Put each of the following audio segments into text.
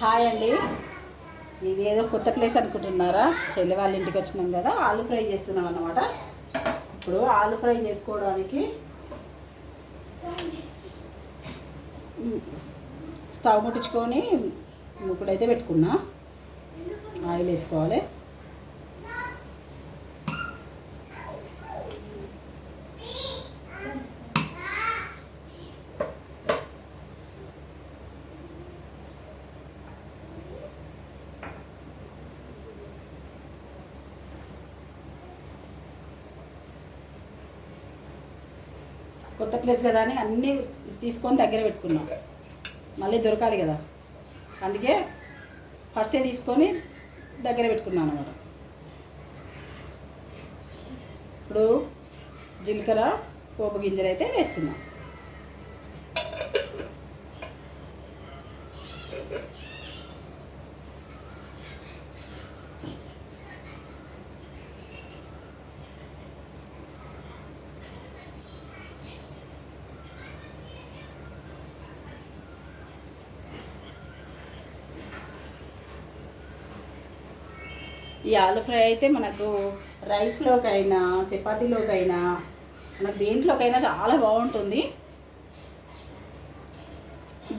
Hi అండి. ఇది ఏదో కొత్త ప్లేస్ అనుకుంటున్నారా? చెల్లి వాళ్ళ ఇంటికి వచ్చినాం కదా ఆలు ఫ్రై చేస్తున్నాం అన్నమాట. ఇప్పుడు ఆలు ఫ్రై చేసుకోవడానికి స్టవ్ ముట్టించుకొని ఇప్పుడైతే పెట్టుకున్నా. ఆయిల్ వేసుకోవాలి. కొత్త ప్లేస్ కదా అని అన్నీ తీసుకొని దగ్గర పెట్టుకున్నాం. మళ్ళీ దొరకాలి కదా. అందుకే ఫస్టే తీసుకొని దగ్గర పెట్టుకున్నాను అనమాట ఇప్పుడు జీలకర్ర పోపు గింజలు అయితే వేస్తున్నాం. ఈ ఆలు ఫ్రై అయితే మనకు రైస్లోకైనా చపాతీలోకైనా మనకు దేంట్లోకైనా చాలా బాగుంటుంది.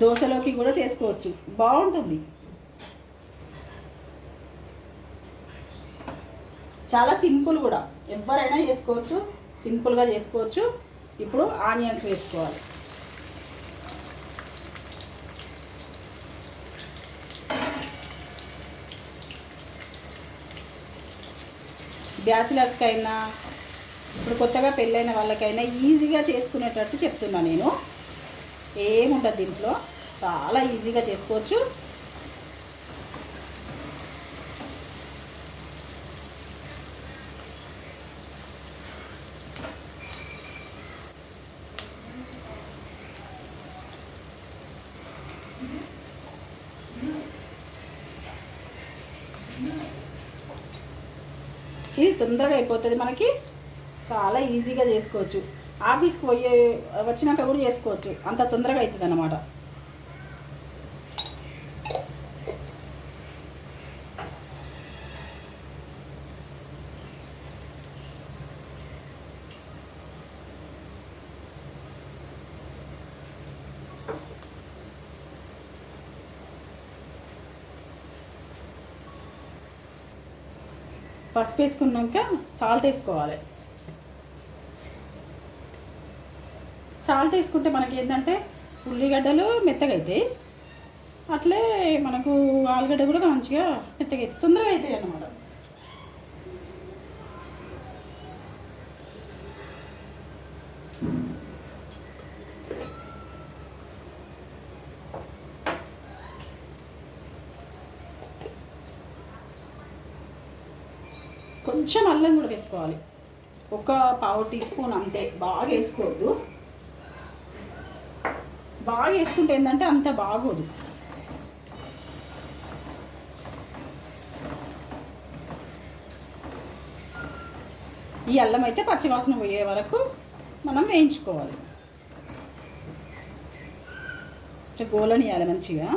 దోశలోకి కూడా చేసుకోవచ్చు. బాగుంటుంది. చాలా సింపుల్ కూడా. ఎవరైనా చేసుకోవచ్చు. సింపుల్గా చేసుకోవచ్చు. ఇప్పుడు ఆనియన్స్ వేసుకోవాలి. బ్యాచిలర్స్కి అయినా ఇప్పుడు కొత్తగా పెళ్ళైన వాళ్ళకైనా ఈజీగా చేసుకునేటట్టు చెప్తున్నా నేను. ఏముంటుంది దీంట్లో. చాలా ఈజీగా చేసుకోవచ్చు. ఇది తొందరగా అయిపోతుంది. మనకి చాలా ఈజీగా చేసుకోవచ్చు. ఆఫీస్కి పోయే వచ్చినాక కూడా చేసుకోవచ్చు. అంత తొందరగా అవుతుంది అన్నమాట పసుపు వేసుకున్నాక సాల్ట్ వేసుకోవాలి. సాల్ట్ వేసుకుంటే మనకి ఏంటంటే ఉల్లిగడ్డలు మెత్తగా అవుతాయి అట్లే మనకు ఆలుగడ్డ కూడా మంచిగా మెత్తగా తొందరగా అవుతాయి అన్నమాట. కొంచెం అల్లం కూడా వేసుకోవాలి. ఒక పావు టీ స్పూన్ అంతే. బాగా వేసుకోవద్దు. బాగా వేసుకుంటే ఏంటంటే అంత బాగోదు. ఈ అల్లం అయితే పచ్చివాసన పోయే వరకు మనం వేయించుకోవాలి. కొంచెం గోలనియాలి మంచిగా.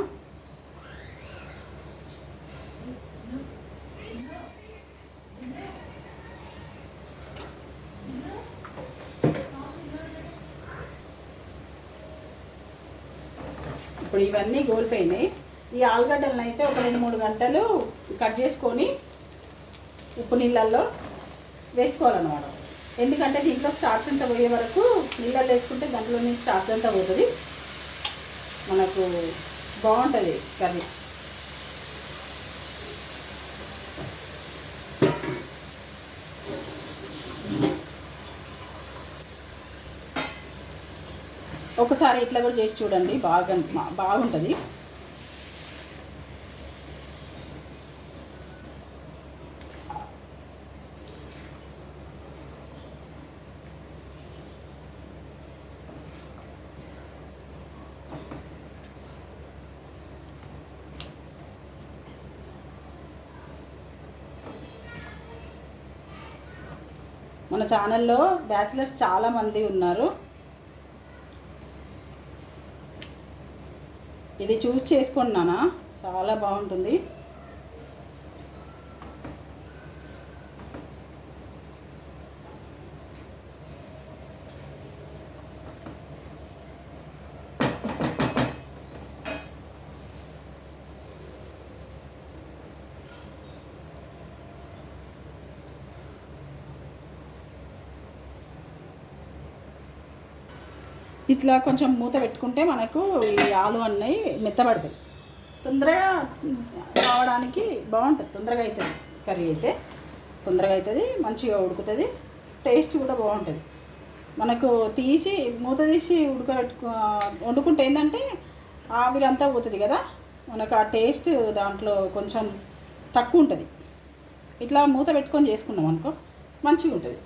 ఇప్పుడు ఇవన్నీ గోలిపోయినాయి ఈ ఆలుగడ్డలను అయితే ఒక రెండు మూడు గంటలు కట్ చేసుకొని ఉప్పు నీళ్ళల్లో వేసుకోవాలన్నమాట. ఎందుకంటే దీంట్లో స్టార్చ్ అంతా పోయే వరకు నీళ్ళల్లో వేసుకుంటే నుంచి స్టార్చ్ అంతా పోతుంది. మనకు బాగుంటుంది కర్రీ. ఒకసారి ఇట్లా కూడా చేసి చూడండి బాగా బాగుంటుంది. మన ఛానల్లో బ్యాచిలర్స్ చాలామంది ఉన్నారు. ఇది చూస్ చేసుకున్నానా? చాలా బాగుంటుంది. ఇట్లా కొంచెం మూత పెట్టుకుంటే మనకు ఈ ఆలు అన్నవి మెత్తబడతాయి. తొందరగా రావడానికి బాగుంటుంది తొందరగా అవుతుంది కర్రీ అయితే తొందరగా అవుతుంది మంచిగా ఉడుకుతుంది టేస్ట్ కూడా బాగుంటుంది. మనకు తీసి మూత తీసి ఉడకబెట్టుకు వండుకుంటే ఏంటంటే ఆవిరంతా పోతుంది కదా మనకు ఆ టేస్ట్ దాంట్లో కొంచెం తక్కువ ఉంటుంది. ఇట్లా మూత పెట్టుకొని చేసుకున్నాం అనుకో మంచిగా ఉంటుంది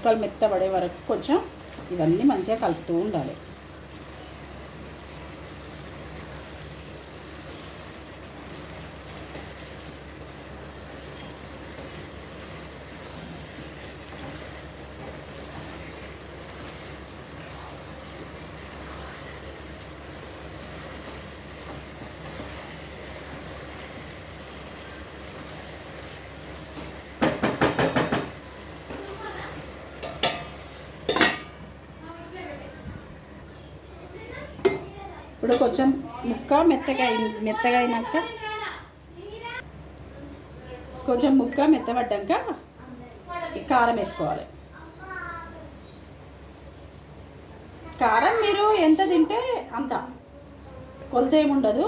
ముక్కలు మెత్తబడే వరకు కొంచెం ఇవన్నీ మంచిగా కలుపుతూ ఉండాలి. ఇప్పుడు కొంచెం ముక్క మెత్తగా మెత్తగా అయినాక కొంచెం ముక్క మెత్తబడ్డాక ఈ కారం వేసుకోవాలి. కారం మీరు ఎంత తింటే అంత. కొలత ఏముండదు.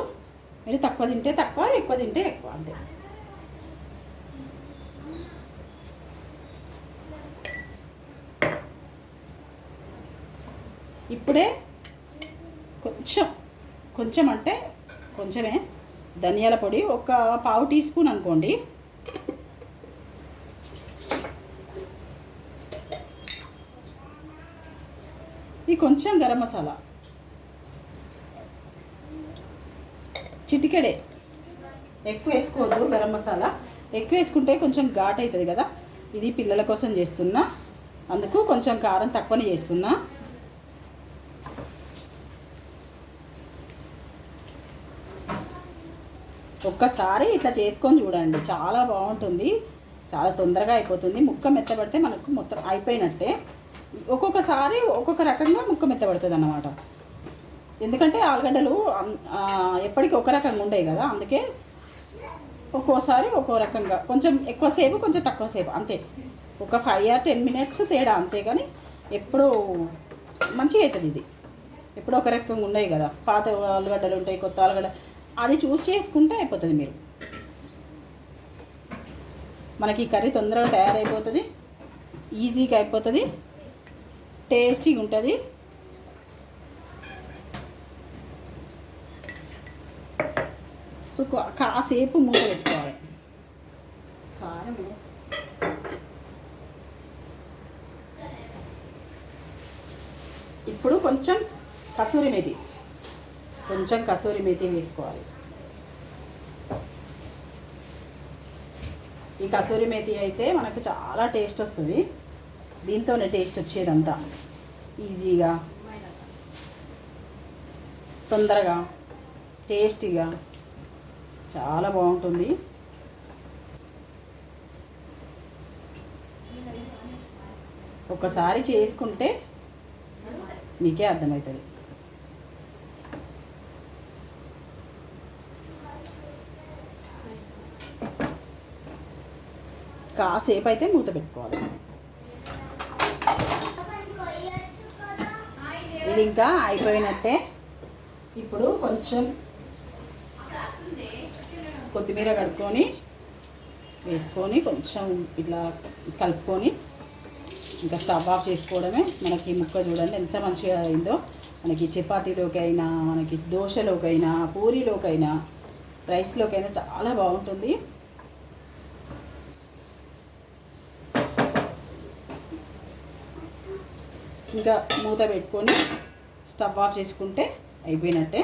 మీరు తక్కువ తింటే తక్కువ ఎక్కువ తింటే ఎక్కువ అంతే. ఇప్పుడే కొంచెం కొంచెం అంటే కొంచెమే. ధనియాల పొడి ఒక పావు టీ స్పూన్ అనుకోండి. ఇది కొంచెం గరం మసాలా. చిటికెడే. ఎక్కువ వేసుకోవద్దు గరం మసాలా. ఎక్కువ వేసుకుంటే కొంచెం ఘాట్ అవుతుంది కదా. ఇది పిల్లల కోసం చేస్తున్నా. అందుకు కొంచెం కారం తక్కువనే చేస్తున్నా. ఒక్కసారి ఇట్లా చేసుకొని చూడండి. చాలా బాగుంటుంది. చాలా తొందరగా అయిపోతుంది. ముక్క మెత్తబడితే మనకు మొత్తం అయిపోయినట్టే. ఒక్కొక్కసారి ఒక్కొక్క రకంగా ముక్క మెత్తబడుతుంది అన్నమాట ఎందుకంటే ఆలుగడ్డలు ఎప్పటికీ ఒక రకంగా ఉండేవి కదా. అందుకే ఒక్కోసారి ఒక్కో రకంగా. కొంచెం ఎక్కువసేపు కొంచెం తక్కువసేపు అంతే. ఒక ఫైవ్ ఆర్ టెన్ మినిట్స్ తేడా అంతే కానీ ఎప్పుడూ మంచిగా అవుతుంది ఇది. ఎప్పుడో ఒక రకంగా ఉండేవి కదా. పాత ఆలుగడ్డలు ఉంటాయి కొత్త ఆలుగడ్డ అది చూస్ చేసుకుంటే అయిపోతుంది మీరు. మనకి కర్రీ తొందరగా తయారైపోతుంది ఈజీగా అయిపోతుంది టేస్టీగా ఉంటుంది. ఇప్పుడు కాసేపు మూత పెట్టుకోవాలి. కారం ఇప్పుడు కొంచెం కసూరి మెది కొంచెం కసూరి మెతి వేసుకోవాలి. ఈ కసూరి మేతి అయితే మనకు చాలా టేస్ట్ వస్తుంది. దీంతోనే టేస్ట్ వచ్చేదంతా. ఈజీగా తొందరగా టేస్టీగా చాలా బాగుంటుంది. ఒకసారి చేసుకుంటే మీకే అర్థమవుతుంది. కాసేపు అయితే మూత పెట్టుకోవాలి. ఇది ఇంకా అయిపోయినట్టే. ఇప్పుడు కొంచెం కొత్తిమీర కడుక్కొని వేసుకొని కొంచెం ఇట్లా కలుపుకొని ఇంకా స్టవ్ ఆఫ్ చేసుకోవడమే. మనకి ముక్క చూడండి ఎంత మంచిగా అయిందో. మనకి చపాతీలోకి అయినా మనకి దోశలోకి అయినా పూరీలోకైనా రైస్లోకైనా చాలా బాగుంటుంది. ఇంకా మూత పెట్టుకొని స్టవ్ ఆఫ్ చేసుకుంటే అయిపోయినట్టే.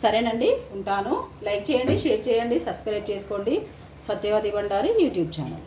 సరేనండి ఉంటాను. లైక్ చేయండి షేర్ చేయండి సబ్స్క్రైబ్ చేసుకోండి. Satyavati Bhandari YouTube channel.